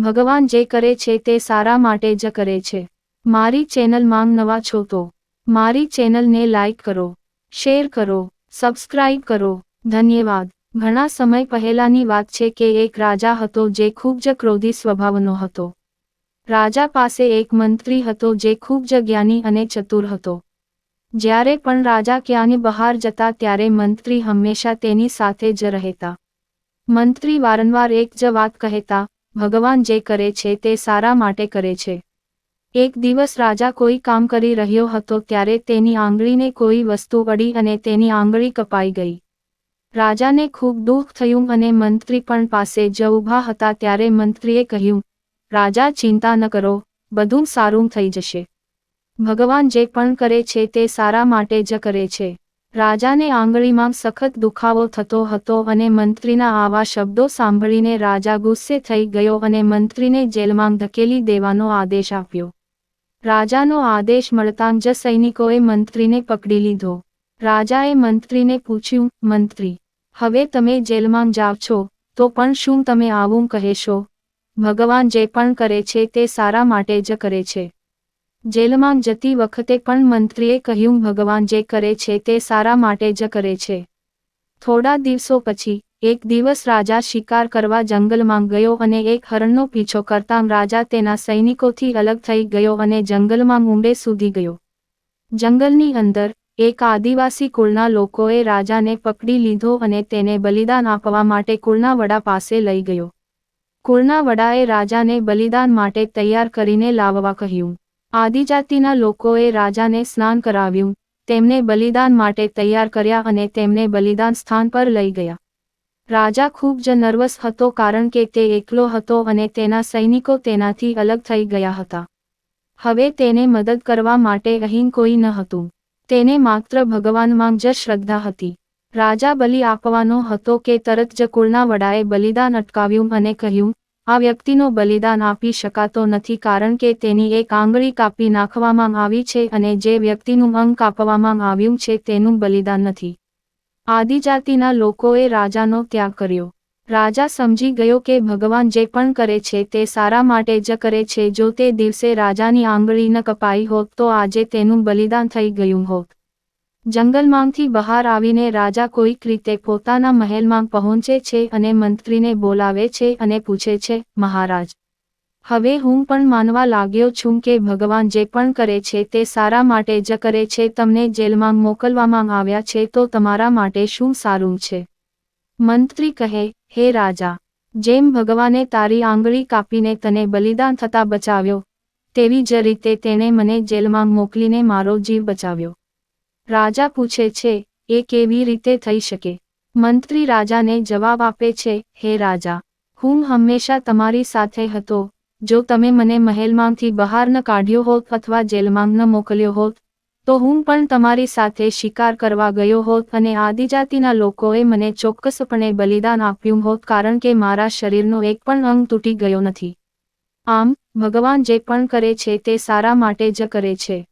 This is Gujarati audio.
ભગવાન જે કરે છે તે સારા માટે જ કરે છે. મારી ચેનલ માંગ નવા છો તો મારી ચેનલને લાઇક કરો, શેર કરો, સબસ્ક્રાઇબ કરો. ધન્યવાદ. ઘણા સમય પહેલાની વાત છે કે એક રાજા હતો જે ખૂબ જ ક્રોધી સ્વભાવનો હતો. રાજા પાસે એક મંત્રી હતો જે ખૂબ જ જ્ઞાની અને ચતુર હતો. જ્યારે પણ રાજા ક્યાંની બહાર જતા ત્યારે મંત્રી હંમેશા તેની સાથે જ રહેતા. મંત્રી વારંવાર એક જ વાત કહેતા ભગવાન જે કરે છે તે સારા માટે કરે છે. એક દિવસ રાજા કોઈ કામ કરી રહ્યો હતો ત્યારે તેની આંગળીને કોઈ વસ્તુ અડી અને તેની આંગળી કપાઈ ગઈ. રાજાને ખૂબ દુઃખ થયું અને મંત્રી પણ પાસે જ ઊભા હતા ત્યારે મંત્રીએ કહ્યું, રાજા, ચિંતા ન કરો, બધું સારું થઈ જશે. ભગવાન જે પણ કરે છે તે સારા માટે જ કરે છે. રાજાને આંગળીમાં સખત દુખાવો થતો હતો અને મંત્રીના આવા શબ્દો સાંભળીને રાજા ગુસ્સે થઈ ગયો અને મંત્રીને જેલમાં ધકેલી દેવાનો આદેશ આપ્યો. રાજાનો આદેશ મળતાં જ સૈનિકોએ મંત્રીને પકડી લીધો. રાજાએ મંત્રીને પૂછ્યું, મંત્રી, હવે તમે જેલમાં જાવ છો, તો પણ શું તમે આવું કહેશો? ભગવાન જે પણ કરે છે તે સારા માટે જ કરે છે. જેલમાં જતી વખતે પણ મંત્રીએ કહ્યું, ભગવાન જે કરે છે તે સારા માટે જ કરે છે. થોડા દિવસો પછી, એક દિવસ રાજા શિકાર કરવા જંગલમાં ગયો અને એક હરણનો પીછો કરતાં રાજા તેના સૈનિકોથી અલગ થઈ ગયો અને જંગલમાં ઊંડે સુધી ગયો. જંગલની અંદર, એક આદિવાસી કુળના લોકોએ રાજાને પકડી લીધો અને તેને બલિદાન આપવા માટે કુળના વડા પાસે લઈ ગયો. કુળના વડાએ રાજાને બલિદાન માટે તૈયાર કરીને લાવવા કહ્યું. આદિજાતિના લોકોએ રાજાને સ્નાન કરાવ્યું, તેમને બલિદાન માટે તૈયાર કર્યા અને તેમને બલિદાન સ્થાન પર લઈ ગયા. રાજા ખૂબ જ નર્વસ હતો કારણ કે તે એકલો હતો અને તેના સૈનિકો તેનાથી અલગ થઈ ગયા હતા. હવે તેને મદદ કરવા માટે અહીં કોઈ ન હતું. તેને માત્ર ભગવાનમાં જ શ્રદ્ધા હતી. રાજા બલિ આપવાનો હતો કે તરત જ કુળના વડાએ બલિદાન અટકાવ્યું અને કહ્યું આ વ્યક્તિનો બલિદાન આપી શકાતો નથી કારણ કે તેની એક આંગળી કાપી નાખવામાં આવી છે અને જે વ્યક્તિનું અંગ કાપવામાં આવ્યું છે તેનું બલિદાન નથી. આદિજાતિના લોકોએ રાજાનો ત્યાગ કર્યો. રાજા સમજી ગયો કે ભગવાન જે પણ કરે છે તે સારા માટે જ કરે છે. જો તે દિવસે રાજાની આંગળી ન કપાઈ હોત તો આજે તેનું બલિદાન થઈ ગયું હોત. જંગલમાંથી બહાર આવીને રાજા કોઈક રીતે પોતાના મહેલમાં પહોંચે છે અને મંત્રીને બોલાવે છે અને પૂછે છે, મહારાજ, હવે હું પણ માનવા લાગ્યો છું કે ભગવાન જે પણ કરે છે તે સારા માટે જ કરે છે. તમને જેલમાં મોકલવામાં આવ્યા છે તો તમારા માટે શું સારું છે મંત્રી કહે, હે રાજા, જેમ ભગવાને તારી આંગળી કાપીને તને બલિદાન થતા બચાવ્યો, તેવી જ રીતે તેણે મને જેલમાં મોકલીને મારો જીવ બચાવ્યો. રાજા પૂછે છે, એ કેવી રીતે થઈ શકે? મંત્રી રાજાને જવાબ આપે છે, હે રાજા, હું હંમેશા તમારી સાથે હતો. જો તમે મને મહેલમાંથી બહાર ન કાઢ્યો હોત અથવા જેલમાં ન મોકલ્યો હોત, તો હું પણ તમારી સાથે શિકાર કરવા ગયો હોત અને આદિજાતિના લોકોએ મને ચોક્કસપણે બલિદાન આપ્યું હોત કારણ કે મારા શરીરનો એક પણ અંગ તૂટી ગયો નથી. આમ, ભગવાન જે પણ કરે છે તે સારા માટે જ કરે છે.